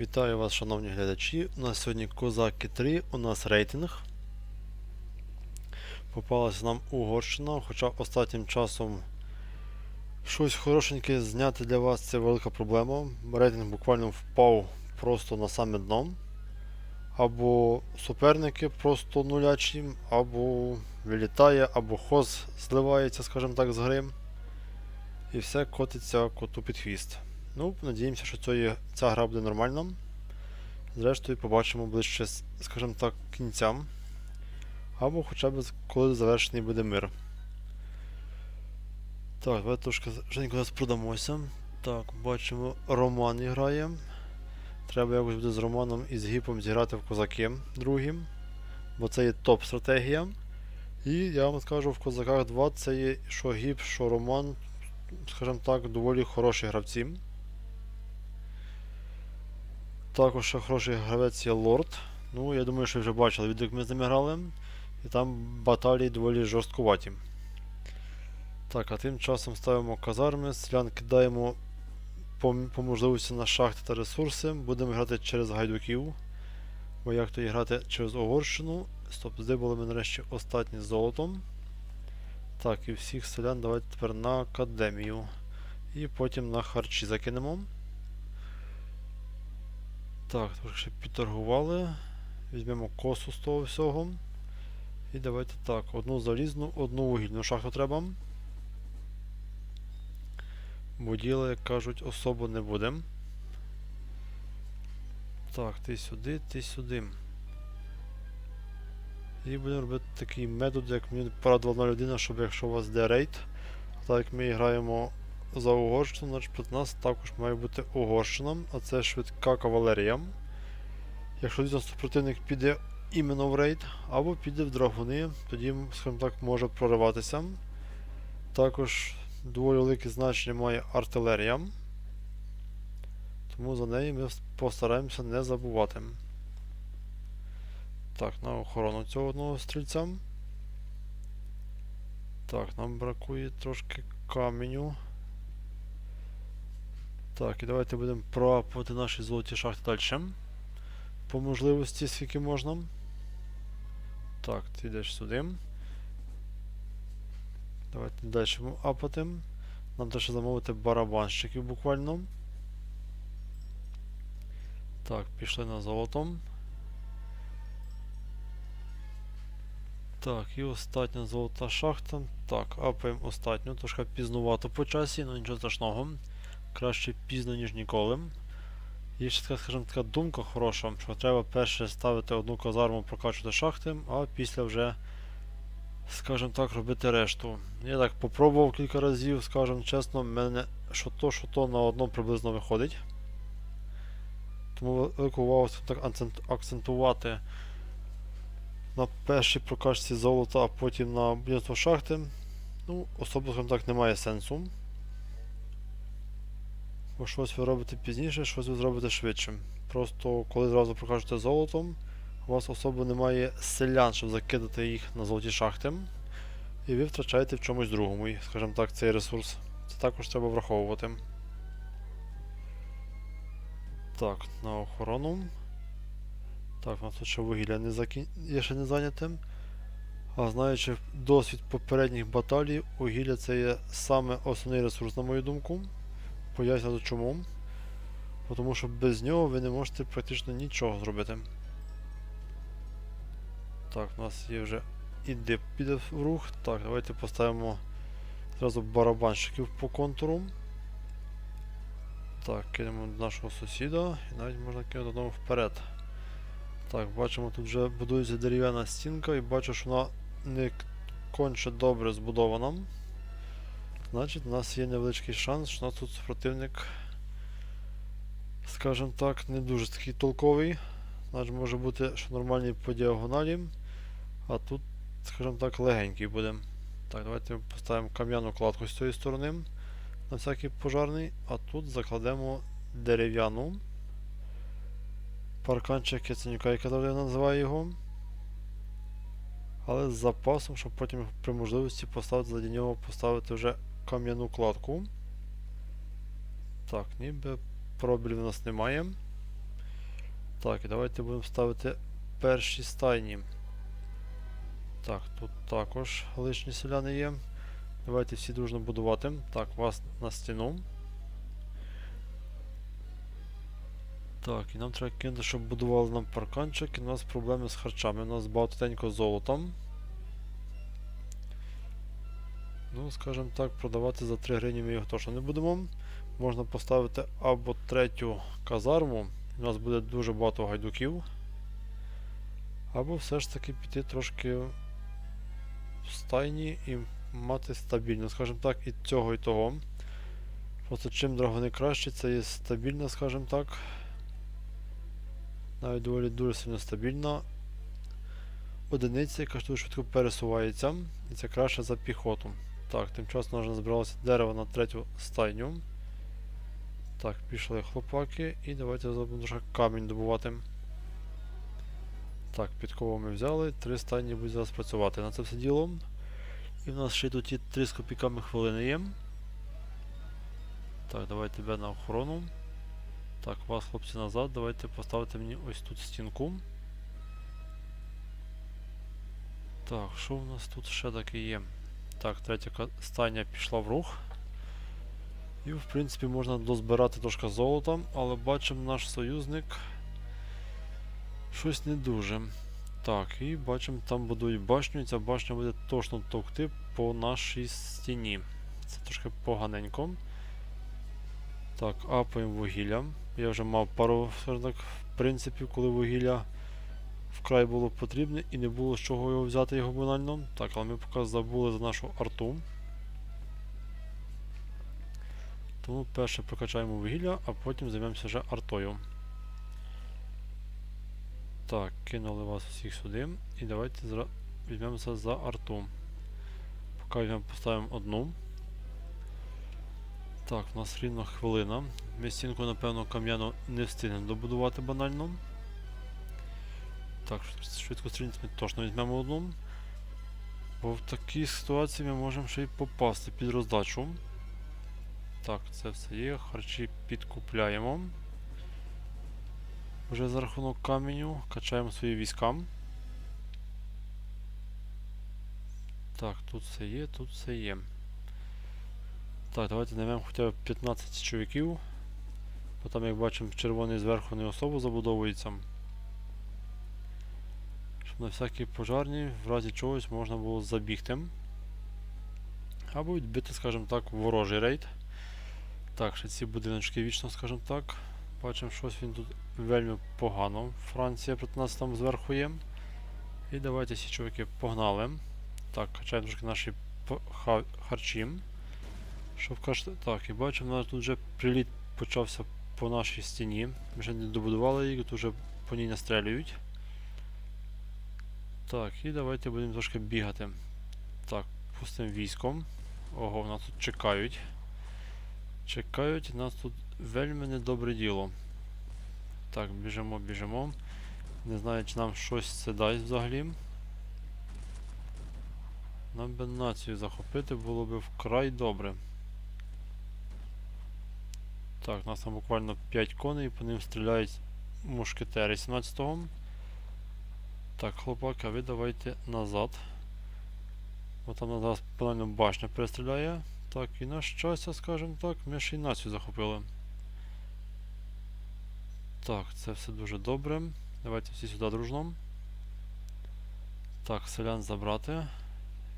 Вітаю вас, шановні глядачі. У нас сьогодні Козаки 3, у нас рейтинг. Попалася нам Угорщина, хоча останнім часом щось хорошеньке зняти для вас це велика проблема. Рейтинг буквально впав просто на саме дно. Або суперники просто нулячі, або вилітає, або хоз зливається, скажімо так, з гри. І все котиться коту під хвіст. Ну, надіємося, що цієї- ця гра буде нормальна. Зрештою, побачимо ближче, скажімо так, кінцям. Або хоча б коли завершений буде мир. Так, давайте трошки Женько продамося. Так, бачимо, Роман грає. Треба якось буде з Романом і з Гіпом зіграти в козаки другим. Бо це є топ-стратегія. І я вам скажу, в козаках 2 це є що Гіп, що Роман, скажімо так, доволі хороші гравці. Також ще хороший гравець є Лорд. Ну, я думаю, що вже бачили відео, ми з ними грали. І там баталії доволі жорсткуваті. Так, а тим часом ставимо казарми, селян кидаємо по, по можливості на шахти та ресурси. Будемо грати через гайдуків. Бо як то і грати через Угорщину. Стоп, здибали ми нарешті останні з золотом. Так, і всіх селян давайте тепер на академію. І потім на харчі закинемо. Так, трошки підторгували. Візьмемо косу з того всього. І давайте так, одну залізну, одну вугільну шахту треба. Бо діла, як кажуть, особо не буде. Так, ти сюди, ти сюди. І будемо робити такий метод, як мені порадила одна людина, щоб якщо у вас де рейд, так як ми граємо за Угорщину, значить проти нас також має бути Угорщина, а це швидка кавалерія. Якщо дійсно супротивник піде іменно в рейд, або піде в драгуни, тоді, скажімо так, може прориватися. Також доволі велике значення має артилерія. Тому за неї ми постараємося не забувати. Так, на охорону цього одного стрільця. Так, нам бракує трошки каменю. Так, і давайте будемо проапувати наші золоті шахти далі. По можливості, скільки можна. Так, ти йдеш сюди. Давайте далі будемо апати. Нам треба замовити барабанщиків буквально. Так, пішли на золотом. Так, і остання золота шахта. Так, апаємо останню. Трошки пізнувато по часі, але нічого страшного. Краще пізно, ніж ніколи. Є ще така, скажімо, така думка хороша, що треба перше ставити одну казарму, прокачувати шахти, а після вже, скажімо так, робити решту. Я так попробував кілька разів, скажімо чесно, в мене що то, що то на одно приблизно виходить. Тому велику увагу так акцентувати на першій прокачці золота, а потім на будівництво шахти. Ну, особливо, так, немає сенсу. Бо щось ви робите пізніше, щось ви зробите швидше. Просто коли зразу прокажете золотом, у вас особо немає селян, щоб закидати їх на золоті шахти. І ви втрачаєте в чомусь другому, скажімо так, цей ресурс. Це також треба враховувати. Так, на охорону. Так, у нас тут ще вугілля не закін... є ще не зайняте. А знаючи досвід попередніх баталій, вугілля це є саме основний ресурс, на мою думку. Поясню чому. Тому що без нього ви не можете практично нічого зробити. Так, у нас є вже іде піде в рух. Так, давайте поставимо зразу барабанщиків по контуру. Так, кинемо до нашого сусіда і навіть можна кинути одного вперед. Так, бачимо, тут вже будується дерев'яна стінка і бачу, що вона не конче добре збудована. Значить, у нас є невеличкий шанс, що у нас тут супротивник, скажімо так, не дуже такий толковий. Значить, може бути, що нормальний по діагоналі, а тут, скажімо так, легенький буде. Так, давайте поставимо кам'яну кладку з цієї сторони на всякий пожарний, а тут закладемо дерев'яну. Парканчик Яценюка, як я називаю його. Але з запасом, щоб потім при можливості поставити заді нього поставити вже кам'яну кладку. Так, ніби пробілів у нас немає. Так, і давайте будемо ставити перші стайні. Так, тут також лишні селяни є. Давайте всі дружно будувати. Так, вас на стіну. Так, і нам треба кинути, щоб будували нам парканчик, і у нас проблеми з харчами. У нас багатенько золотом. Ну, скажімо так, продавати за 3 гривні ми його точно не будемо. Можна поставити або третю казарму, у нас буде дуже багато гайдуків. Або все ж таки піти трошки в стайні і мати стабільно, скажімо так, і цього, і того. Просто чим драгони краще, це є стабільно, скажімо так. Навіть доволі дуже сильно стабільна одиниця, яка дуже швидко пересувається. І це краще за піхоту. Так, тим часом вже збиралося дерево на третю стайню. Так, пішли хлопаки і давайте зробимо дуже камінь добувати. Так, підкову ми взяли, три стайні будуть зараз працювати на це все діло. І в нас ще тут ті 3 з копійками хвилини є. Так, давайте тебе на охорону. Так, вас, хлопці, назад. Давайте поставити мені ось тут стінку. Так, що в нас тут ще таке є? Так, третя стайня пішла в рух. І, в принципі, можна дозбирати трошки золота, але бачимо наш союзник щось не дуже. Так, і бачимо, там будують башню, і ця башня буде точно товкти по нашій стіні. Це трошки поганенько. Так, апаємо вугілля. Я вже мав пару, так, принципів, коли вугілля вкрай було потрібне і не було з чого його взяти його банально. Так, але ми поки забули за нашу арту. Тому перше прокачаємо вугілля, а потім займемося вже артою. Так, кинули вас всіх сюди. І давайте візьмемося за арту. Поки візьмемо, поставимо одну. Так, у нас рівно хвилина. Ми стінку, напевно, кам'яну не встигнемо добудувати банально. Так, швидко стрільниць ми точно візьмемо одну. Бо в такій ситуації ми можемо ще й попасти під роздачу. Так, це все є. Харчі підкупляємо. Вже за рахунок каменю качаємо свої війська. Так, тут все є, тут все є. Так, давайте наймемо хоча б 15 чоловіків. Бо там, як бачимо, червоний зверху не особо забудовується. Щоб на всякі пожарні, в разі чогось можна було забігти. Або відбити, скажімо так, ворожий рейд. Так, ще ці будиночки вічно, скажімо так. Бачимо, щось він тут вельми погано. Франція проти нас там зверху є. І давайте всі чоловіки погнали. Так, качаємо трошки наші харчі. Щоб кажете, так, і бачимо, у нас тут вже приліт почався по нашій стіні. Ми ще не добудували її, тут вже по ній настрелюють. Так, і давайте будемо трошки бігати. Так, пустим військом. Ого, нас тут чекають. Чекають, нас тут вельми недобре діло. Так, біжимо, біжимо. Не знаю, чи нам щось це дасть взагалі. Нам би націю захопити було б вкрай добре. Так, у нас там буквально 5 коней, по ним стріляють мушкетери 17-го. Так, хлопаки, а ви давайте назад. Бо там на нас банально башня перестріляє. Так, і на щастя, скажімо так, ми ще й націю захопили. Так, це все дуже добре. Давайте всі сюди дружно. Так, селян забрати.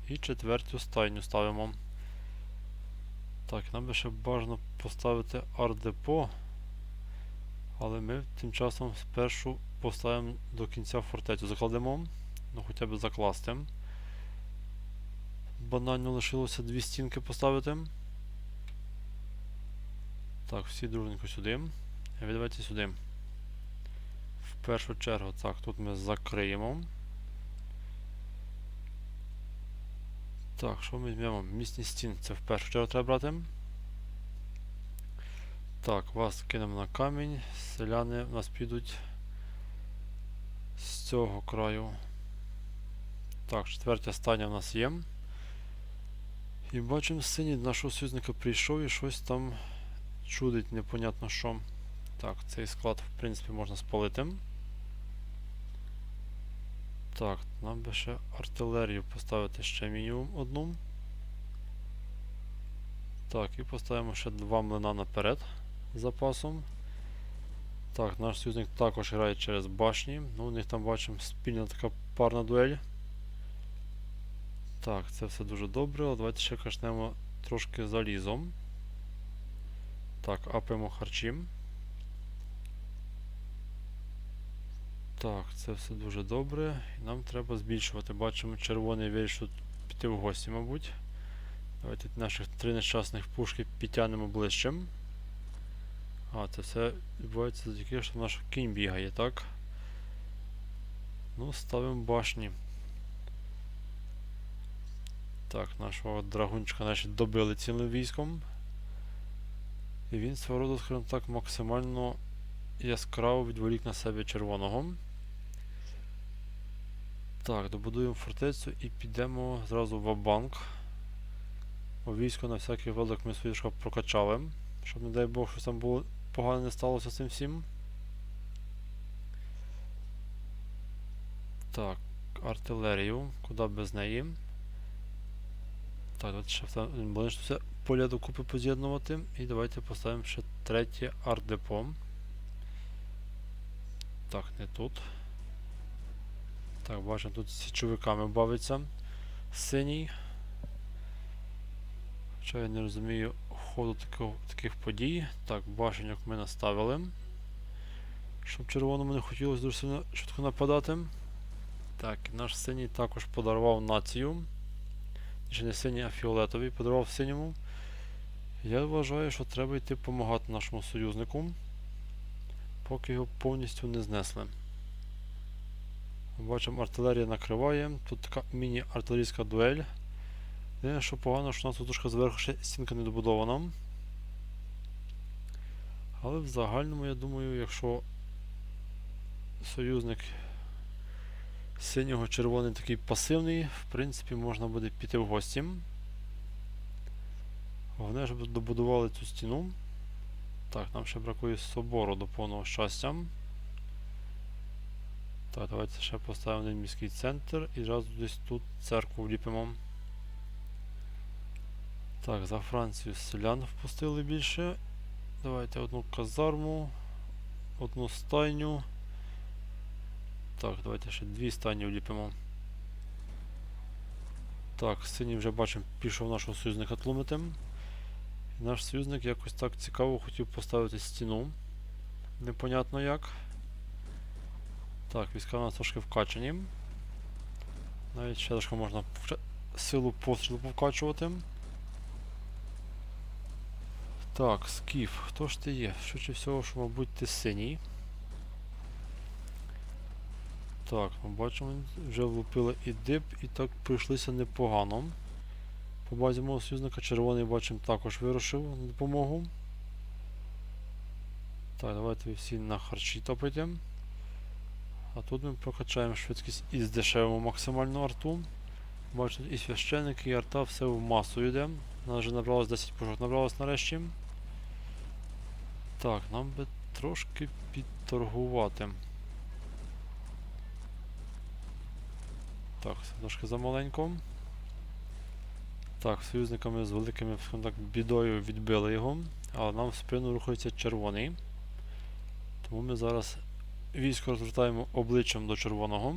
І четверту стайню ставимо. Так, нам би ще бажано поставити арт-депо. Але ми тим часом спершу поставимо до кінця фортецю. Закладемо. Ну хоча б закласти. Банально лишилося дві стінки поставити. Так, всі дружненько сюди. А давайте сюди. В першу чергу, так, тут ми закриємо. Так, що ми візьмемо? Місні стіни. Це в першу чергу треба брати. Так, вас кинемо на камінь. Селяни в нас підуть з цього краю. Так, четвертя стання в нас є. І бачимо синій нашого союзника прийшов і щось там чудить, непонятно що. Так, цей склад в принципі можна спалити. Так, нам би ще артилерію поставити ще мінімум одну. Так, і поставимо ще два млина наперед запасом. Так, наш союзник також грає через башні. Ну, у них там бачимо спільна така парна дуель. Так, це все дуже добре, давайте ще качнемо трошки залізом. Так, апаємо харчі. Так, це все дуже добре. І нам треба збільшувати. Бачимо, червоний вирішив піти в гості, мабуть. Давайте наших три нещасних пушки підтягнемо ближче. А, це все відбувається завдяки, що наш кінь бігає, так? Ну, ставимо башні. Так, нашого драгунчика значить, добили цілим військом. І він свого роду, скажімо так, максимально яскраво відволік на себе червоного. Так, добудуємо фортецю і підемо зразу в банк. Бо військо на всякий випадок ми шкаф прокачали. Щоб, не дай Бог, щось там було погано не сталося з цим всім. Так, артилерію, куди без неї. Так, давайте ще будемо все поля докупи поз'єднувати. І давайте поставимо ще третє арт-депо. Так, не тут. Так, бачимо, тут з січовиками бавиться. Синій. Хоча я не розумію ходу такого, таких подій. Так, башеньок ми наставили. Щоб червоному не хотілося дуже сильно швидко нападати. Так, наш синій також подарував націю. Чи не синій, а фіолетовий подарував синьому. Я вважаю, що треба йти допомагати нашому союзнику, поки його повністю не знесли. Бачимо, артилерія накриває. Тут така міні-артилерійська дуель. Єдине, що погано, що у нас тут трошки зверху ще стінка не добудована. Але в загальному, я думаю, якщо союзник синього червоний такий пасивний, в принципі, можна буде піти в гості. Головне, щоб добудували цю стіну. Так, нам ще бракує собору до повного щастя. Так, давайте ще поставимо один міський центр і зразу десь тут церкву вліпимо. Так, за Францію селян впустили більше. Давайте одну казарму, одну стайню. Так, давайте ще дві стайні вліпимо. Так, синій вже бачимо, пішов нашого союзника тлумити. І наш союзник якось так цікаво хотів поставити стіну. Непонятно як. Так, війська у нас трошки вкачані. Навіть ще трошки можна силу пострілу повкачувати. Так, скіф, хто ж ти є? Швидше всього, що, мабуть, ти синій. Так, ми бачимо, вже влупили і дип, і так прийшлися непогано. По базі мого союзника червоний бачимо також вирушив на допомогу. Так, давайте ви всі на харчі топайте. А тут ми прокачаємо швидкість і здешевимо максимальну арту. Бачите, і священники, і арта, все в масу йде. Нас вже набралось 10 пушок, набралось нарешті. Так, нам би трошки підторгувати. Так, це трошки замаленько. Так, союзниками з великими так, бідою відбили його, але нам в спину рухається червоний. Тому ми зараз військо розвертаємо обличчям до червоного.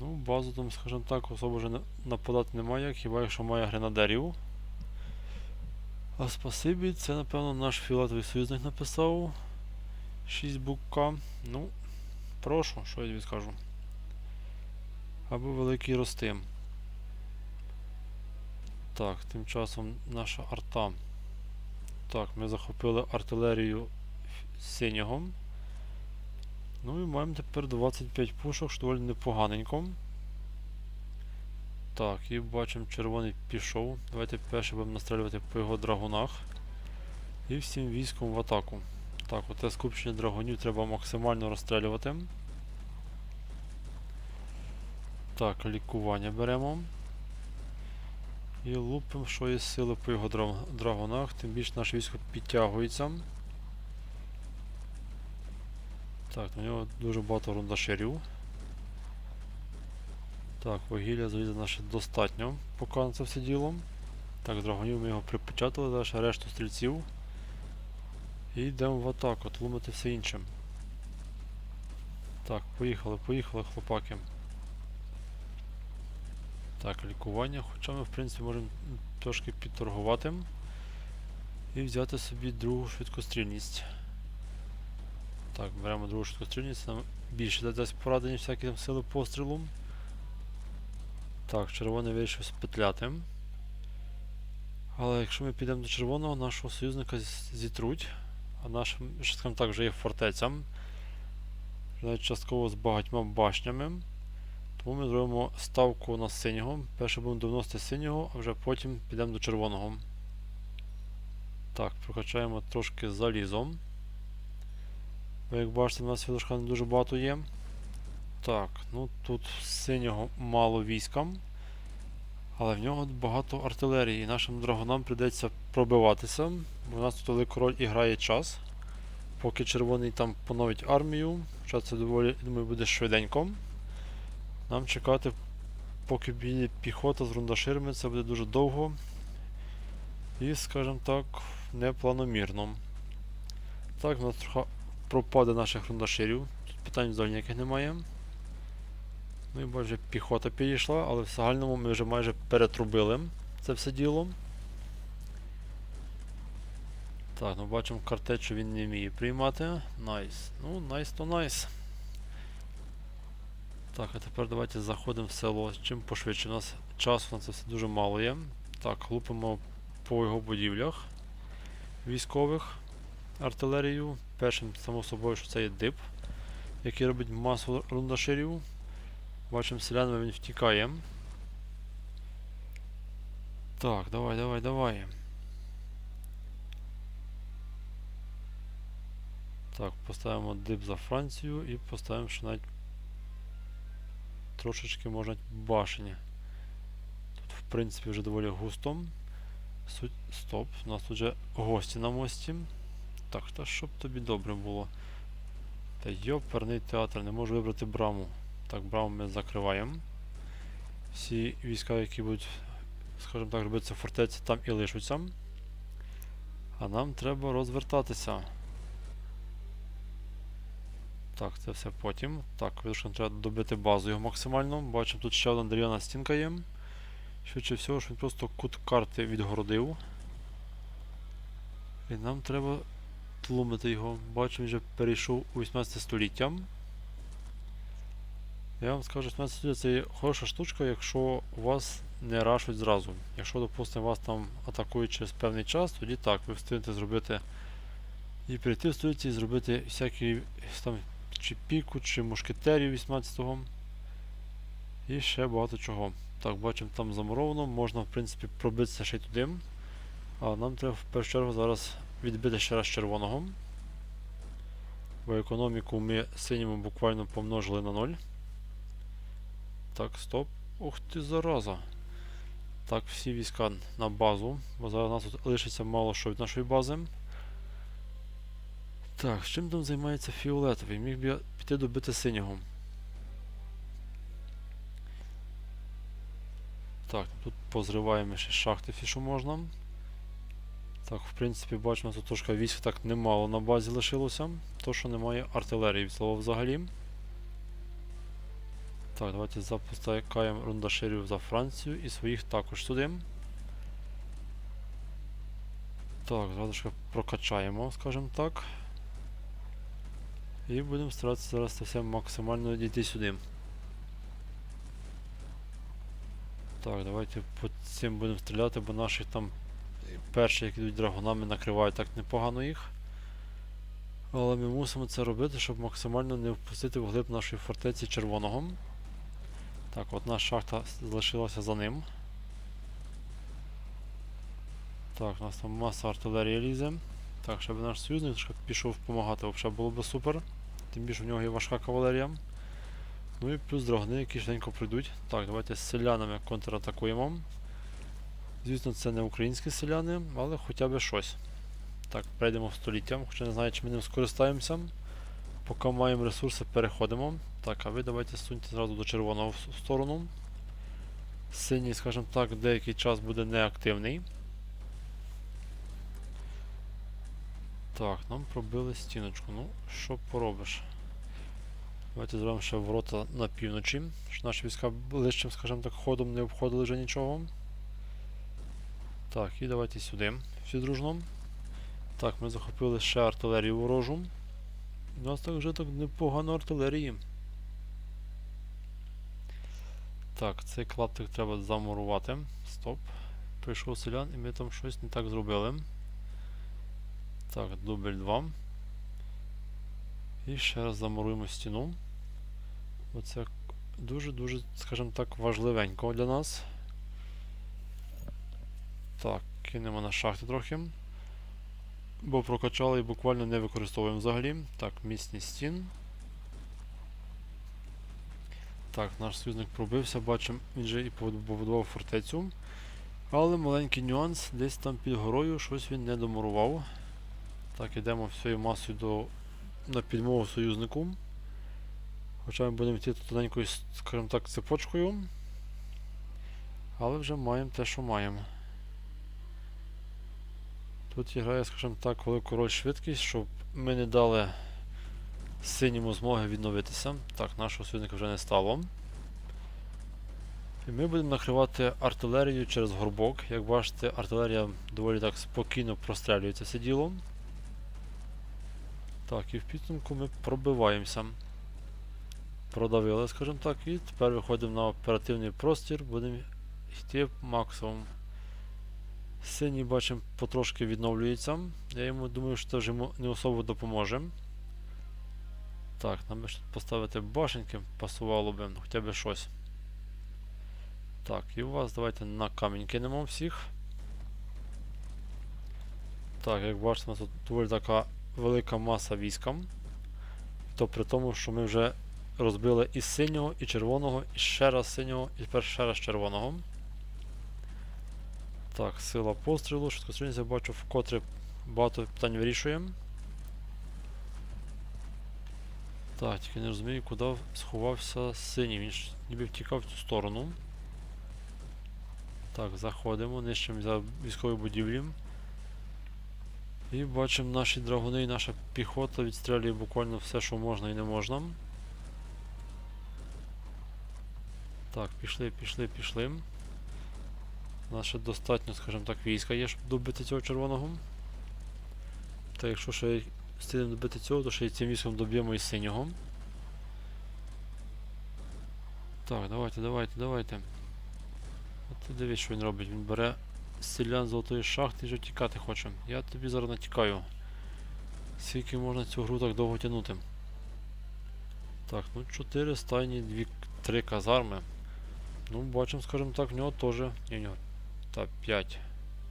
Ну, базу там, скажімо так, особо вже нападати немає, хіба якщо має гренадерів. А спасибі, це напевно наш фіолетовий союзник написав. 6 букка. Ну, прошу, що я тобі скажу. Або великий ростим. Так, тим часом наша арта. Так, ми захопили артилерію синього. Ну і маємо тепер 25 пушок, що доволі непоганенько. Так, і бачимо, червоний пішов. Давайте перше будемо настрілювати по його драгунах. І всім військом в атаку. Так, оте скупчення драгунів треба максимально розстрілювати. Так, лікування беремо. І лупимо, що є сили по його драгунах, тим більше наше військо підтягується. Так, у нього дуже багато рундаширів. Так, вугілля заліза наше достатньо, поки на це все діло. Так, драгонів ми його припечатали, зараз решту стрільців. І йдемо в атаку, тлумити все іншим. Так, поїхали, поїхали, хлопаки. Так, лікування, хоча ми в принципі можемо трошки підторгувати і взяти собі другу швидкострільність. Так, беремо другу швидкострільність, нам більше дасть поради, ніж всякі там сили пострілу. Так, червоний вирішив спетляти. Але якщо ми підемо до червоного, нашого союзника зітруть, а нашим, так, вже є фортеця. Навіть частково з багатьма башнями. Тому ми зробимо ставку на синього. Перше будемо довносити синього, а вже потім підемо до червоного. Так, прокачаємо трошки залізом. Ви як бачите, у нас філошка не дуже багато є. Так, ну тут синього мало війська. Але в нього багато артилерії, і нашим драгунам прийдеться пробиватися, бо у нас тут велика роль і грає час. Поки червоний там поновить армію, хоча це доволі, думаю, буде швиденько. Нам чекати, поки піде піхота з рундаширами, це буде дуже довго. І, скажімо так, непланомірно. Так, у нас трохи пропаде наших рундаширів. Тут питань взагалі ніяких немає. Ну і бачу, піхота підійшла, але в загальному ми вже майже перетрубили це все діло. Так, ну бачимо картеч, що він не вміє приймати. Найс. Ну, найс то найс. Так, а тепер давайте заходимо в село. Чим пошвидше. У нас часу на це все дуже мало є. Так, лупимо по його будівлях військових артилерію. Першим, само собою, що це є дип, який робить масу рундаширів. Бачимо селянами він втікає. Так, давай, давай, давай. Так, поставимо дип за Францію і поставимо ще навіть трошечки можна башені. Тут в принципі вже доволі густо. Стоп, у нас тут вже гості на мості. Так, та щоб тобі добре було. Та йоперний театр, не можу вибрати браму. Так, браму ми закриваємо. Всі війська, які будуть, скажімо так, робитися фортеці, там і лишаться. А нам треба розвертатися. Так, це все потім. Так, вирішимо, треба добити базу його максимально. Бачимо, тут ще одна дерев'яна стінка є. Швидше всього, що він просто кут карти відгородив. І нам треба тлумити його. Бачимо, він вже перейшов у 18 століття. Я вам скажу, 18 століття це є хороша штучка, якщо вас не рашуть зразу. Якщо, допустимо, вас там атакують через певний час, тоді так, ви встигнете зробити і перейти в століття і зробити всякі там чи піку, чи мушкетерів 18-го. І ще багато чого. Так, бачимо, там замуровано, можна в принципі пробитися ще й туди. А нам треба в першу чергу зараз відбити ще раз червоного. Бо економіку ми синьому буквально помножили на 0. Так, стоп. Ух ти, зараза. Так, всі війська на базу, бо зараз у нас тут лишиться мало що від нашої бази. Так, чим там займається фіолетовий? Міг би піти добити синього. Так, тут позриваємо ще шахти що можна. Так, в принципі, бачимо, тут трошки військ так немало на базі лишилося. То, що немає артилерії від слова взагалі. Так, давайте запускаємо рундаширів за Францію і своїх також сюди. Так, зразу прокачаємо, скажімо так. І будемо старатися зараз це все максимально дійти сюди. Так, давайте по цим будемо стріляти, бо наші там перші, які йдуть драгунами, накривають так непогано їх. Але ми мусимо це робити, щоб максимально не впустити вглиб нашої фортеці червоного. Так, одна шахта залишилася за ним. Так, у нас там маса артилерії лізе. Так, щоб наш союзник пішов допомагати, взагалі було б супер. Тим більше в нього є важка кавалерія. Ну і плюс драгни, які швиденько прийдуть. Так, давайте з селянами контратакуємо. Звісно, це не українські селяни, але хоча б щось. Так, перейдемо в століття, хоча не знаю, чи ми ним скористаємося. Поки маємо ресурси, переходимо. Так, а ви давайте суньте зразу до червоного в сторону. Синій, скажімо так, деякий час буде неактивний. Так, нам пробили стіночку. Ну, що поробиш? Давайте зробимо ще ворота на півночі, щоб наші війська ближчим, скажімо так, ходом не обходили вже нічого. Так, і давайте сюди. Всі дружно. Так, ми захопили ще артилерію ворожу. У нас так вже так непогано артилерії. Так, цей клаптик треба замурувати. Стоп. Прийшов селян і ми там щось не так зробили. Так, дубль 2. І ще раз замуруємо стіну. Оце дуже-дуже, скажімо так, важливенько для нас. Так, кинемо на шахти трохи. Бо прокачали і буквально не використовуємо взагалі. Так, міцність стін. Так, наш союзник пробився, бачимо, він же і побудував фортецю. Але маленький нюанс, десь там під горою щось він не домурував. Так, йдемо всією масою до, на підмогу союзнику. Хоча ми будемо йти тоненькою, скажімо так, цепочкою. Але вже маємо те, що маємо. Тут грає, скажімо так, велику роль швидкість, щоб ми не дали синьому змоги відновитися. Так, нашого союзника вже не стало. І ми будемо накривати артилерію через горбок. Як бачите, артилерія доволі так спокійно прострелюється все діло. Так, і в підсумку ми пробиваємося. Продавили, скажімо так, і тепер виходимо на оперативний простір, будемо йти максимум. Синій бачимо потрошки відновлюється. Я йому думаю, що вже йому не особо допоможе. Так, нам би поставити башенки, пасувало би, ну, хоча б щось. Так, і у вас давайте на камінь кинемо всіх. Так, як бачите, у нас тут доволі така велика маса війська. То при тому, що ми вже розбили і синього, і червоного, і ще раз синього, і тепер ще раз червоного. Так, сила пострілу, швидкострільність я бачу, вкотре багато питань вирішуємо. Так, тільки не розумію, куди сховався синій. Він ж ніби втікав в цю сторону. Так, заходимо, нищимо за військові будівлі. І бачимо наші драгуни і наша піхота відстрілює буквально все, що можна і не можна. Так, пішли, пішли, пішли. У нас ще достатньо, скажімо так, війська є, щоб добити цього червоного. Та якщо ще встигнемо добити цього, то ще й цим військом доб'ємо і синього. Так, давайте, давайте, давайте. От ти дивись, що він робить. Він бере селян золотої шахти вже тікати хоче. Я тобі зараз натікаю. Скільки можна цю гру так довго тягнути? Так, ну 4 стайні, 2, 3 казарми. Ну, бачимо, скажімо так, в нього теж. Ні, в нього. Та 5.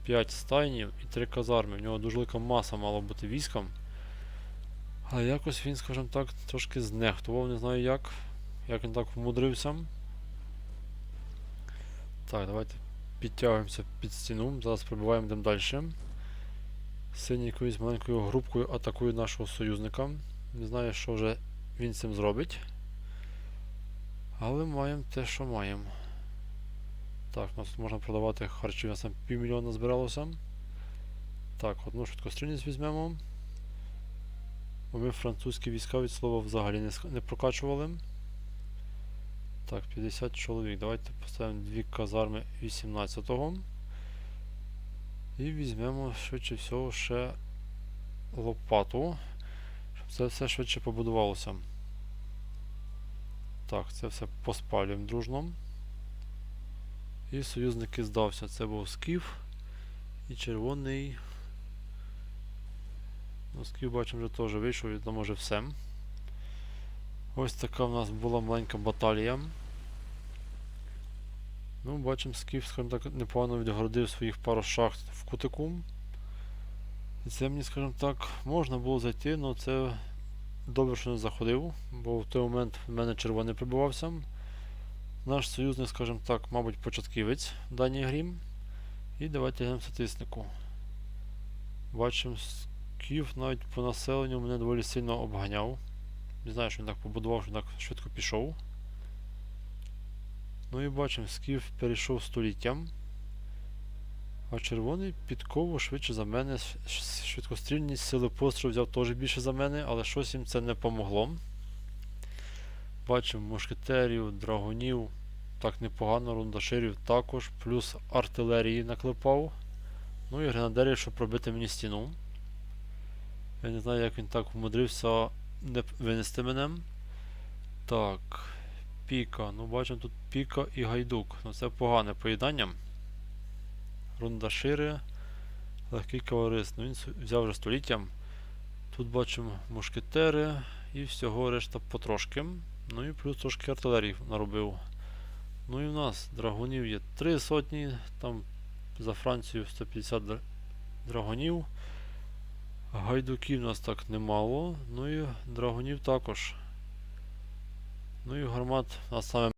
5 стайнів і 3 казарми. В нього дуже велика маса мала бути військом. Але якось він, скажімо так, трошки знехтував, не знаю як. Як він так вмудрився. Так, давайте підтягуємося під стіну. Зараз пробиваємо йдемо далі. Синій якоюсь маленькою групкою атакує нашого союзника. Не знаю, що вже він цим зробить. Але маємо те, що маємо. Так, у нас тут можна продавати харчі, у нас там півмільйона збиралося. Так, одну швидкострільність візьмемо. Бо ми французькі війська від слова взагалі не, не прокачували. Так, 50 чоловік. Давайте поставимо дві казарми 18-го. І візьмемо швидше всього ще лопату, щоб це все швидше побудувалося. Так, це все поспалюємо дружно. І союзники здався. Це був скіф і червоний. Ну, скіф бачимо вже теж вийшов, і там може все. Ось така в нас була маленька баталія. Ну, бачимо, скіф, скажімо так, непогано відгородив своїх пару шахт в кутику. І це мені, скажімо так, можна було зайти, але це добре, що не заходив, бо в той момент в мене червоний прибувався. Наш союзник, скажімо так, мабуть, початківець в даній грі. І давайте глянемо статистику. Бачимо, скіф навіть по населенню мене доволі сильно обганяв. Не знаю, що він так побудував, що він так швидко пішов. Ну і бачимо, скіф перейшов століттям. А червоний підкову швидше за мене. Швидкострільність сили пострілу взяв теж більше за мене, але щось їм це не помогло. Бачимо мушкетерів, драгунів. Так непогано, рундаширів також, плюс артилерії наклепав. Ну і гренадерів, щоб пробити мені стіну. Я не знаю, як він так вмудрився винести мене. Так. Піка. Ну, бачимо тут Піка і Гайдук. Ну це погане поєднання. Рундашири. Легкий кавалерист. Ну він взяв вже століттям. Тут бачимо мушкетери і всього решта потрошки. Ну і плюс трошки артилерії наробив. Ну і в нас драгунів є 3 сотні, там за Францію 150 драгунів. Гайдуків нас так немало. Ну і драгунів також. Ну і гармат нас саме